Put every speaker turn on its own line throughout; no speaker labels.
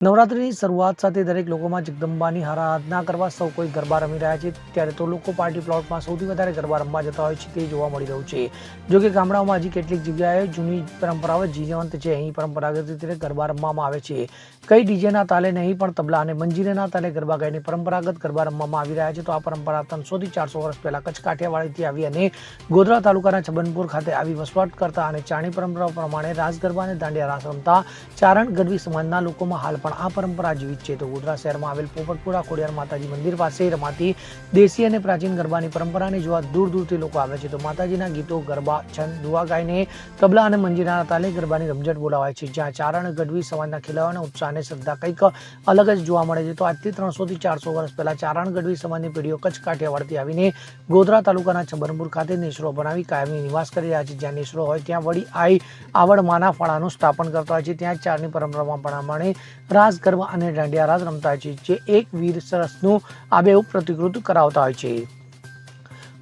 નવરાત્રિની શરૂઆત સાથે દરેક લોકોમાં જગદંબાની આરાધના કરવા સૌ કોઈ ગરબા રમી રહ્યા છે. ત્યારે તો લોકો પાર્ટી પ્લોટમાં સૌથી વધારે ગરબા રમવા જતા હોય છે તે જોવા મળી રહ્યું છે. જો કે ગામડાઓમાં હજી કેટલીક જગ્યાએ જૂની પરંપરાઓ જીવંત છે. અહીં પરંપરાગત રીતે ગરબા રમવામાં આવે છે. કઈ ડીજેના તાલે નહીં, પણ તબલા અને મંજીરેના તાલે ગરબા ગાઈને પરંપરાગત ગરબા રમવામાં આવી રહ્યા છે. તો આ પરંપરા ત્રણસોથી ચારસો વર્ષ પહેલાં કચ્છ કાઠિયાવાડીથી આવી અને ગોધરા તાલુકાના છબનપુર ખાતે આવી વસવાટ કરતા અને ચાણી પરંપરા પ્રમાણે રાસ ગરબા અને દાંડિયા રાસ રમતા ચારણ ગરબી સમાજના લોકોમાં હાલ પણ આ પરંપરા જીવિત છે. તો ગોધરા શહેરમાં આવેલ પોપટપુરા, ખોડિયાર માતાજી મંદિર પાસે રમાતી દેશી અને પ્રાચીન ગરબાની પરંપરાને જોવા દૂર દૂરથી લોકો આવે છે. તો માતાજીના ગીતો, ગરબા, છંદ દુવા ગાઈને તબલા અને મંજીરાના તાલે ગરબાની રમઝટ બોલાવાય છે. જ્યાં ચારણ, ગઢવી સમાજના ખેલાવાના ઉત્સાહ અને શ્રદ્ધા કંઈક અલગ જ જોવા મળે છે. તો આજથી ત્રણસોથી ચારસો વર્ષ પહેલા ચારણ, ગઢવી સમાજની પેઢીઓ કચ્છ કાઠિયાવાડથી આવીને ગોધરા તાલુકાના છબરપુર ખાતે નેસરો બનાવી કાયમી નિવાસ કરી રહ્યા છે. જ્યાં નેસરો હોય ત્યાં વળી આઈ આવડ માના ફળાનું સ્થાપન કરતા હોય છે. ત્યાં ચારની પરંપરામાં પ્રમાણે રાસ ગરબા અને દાંડિયા રાસ રમતા હોય છે, જે એક વીર સરસનું આબેહૂબ પ્રતિકૃત કરાવતા હોય છે.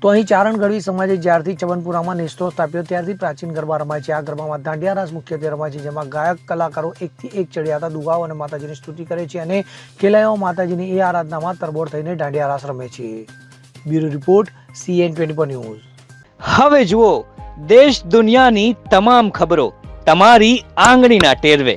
તો અહીં ચારણ ગઢવી સમાજે જ્યારથી ચવનપુરામાં નેસ્તો સ્થાપ્યો, ત્યારથી પ્રાચીન ગરબા રમાય છે. આ ગરબામાં દાંડિયા રાસ મુખ્યત્વે રમાય છે, જેમાં ગાયક, કલાકારો એકથી એક ચડિયાતા દુગાઓ અને માતાજીની સ્તુતિ કરે છે અને ખેલાઈઓ માતાજીની એ આરાધનામાં તરબોળ થઈને દાંડિયા રાસ રમે છે. Bureau report, CN twenty news.
હવે જુઓ, દેશ દુનિયાની તમામ ખબરો તમારી આંગળીના ટેરવે.